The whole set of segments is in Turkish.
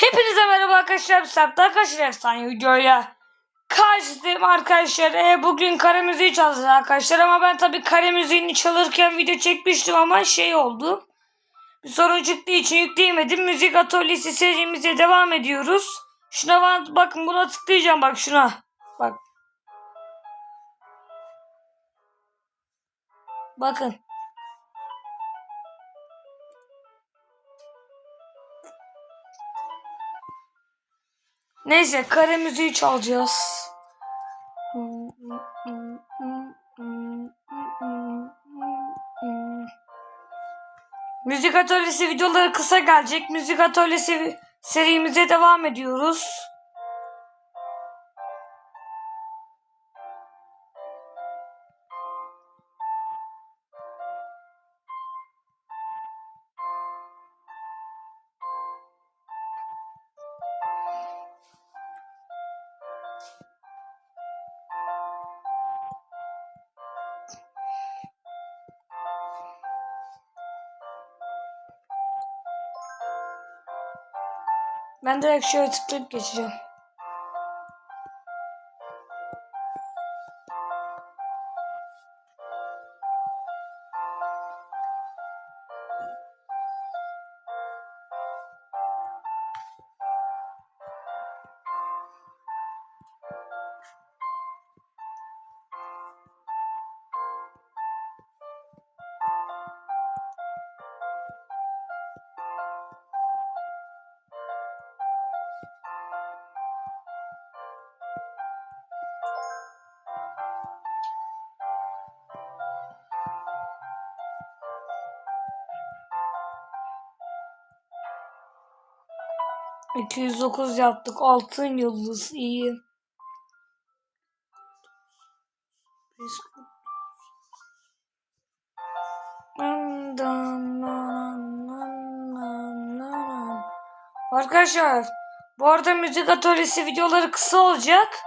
Hepinize merhaba arkadaşlar. Serpil arkadaşlar efsane videoya karşınızdayım arkadaşlar. E, bugün kare müziği çalacağız arkadaşlar ama ben tabii kare müziğini çalırken video çekmiştim ama şey oldu. Bir sorun çıktığı için yükleyemedim. Müzik atölyesi serimize devam ediyoruz. Şuna bak, bakın buna tıklayacağım bak şuna. Bak. Bakın. Neyse kare müziği çalacağız. Müzik atölyesi videoları kısa gelecek. Müzik atölyesi serimize devam ediyoruz. Ben direkt şöyle tıklayıp geçeceğim. ...209 yaptık. Altın yıldız. iyi. Arkadaşlar bu arada müzik atölyesi videoları kısa olacak.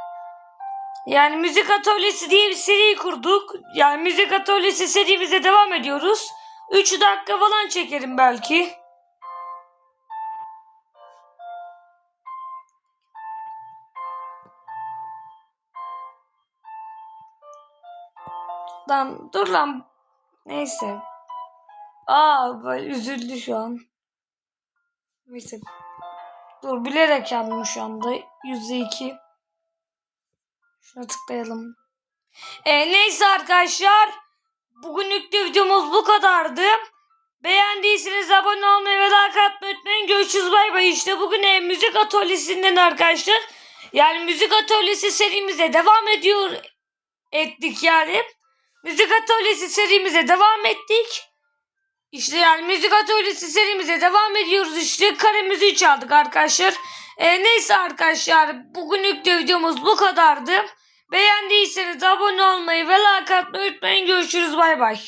Yani müzik atölyesi diye bir seri kurduk. Yani müzik atölyesi serimize devam ediyoruz. 3 dakika falan çekerim belki. Lan dur lan. Neyse. Aa böyle üzüldü şu an. Neyse. Dur bilerek yandım şu anda. Yüzde iki. Şuna tıklayalım. E, neyse arkadaşlar. Bugünlük de videomuz bu kadardı. Beğendiyseniz abone olmayı ve like atmayı unutmayın. Görüşürüz bay bay. İşte bugün e, müzik atölyesinden arkadaşlar. Yani müzik atölyesi serimize devam ediyor ettik yani. Müzik atölyesi serimize devam ettik. İşte yani müzik atölyesi serimize devam ediyoruz işte. Kare müziği çaldık arkadaşlar. E, neyse arkadaşlar bugünlük de videomuz bu kadardı. Beğendiyseniz abone olmayı ve like atmayı unutmayın. Görüşürüz bay bay.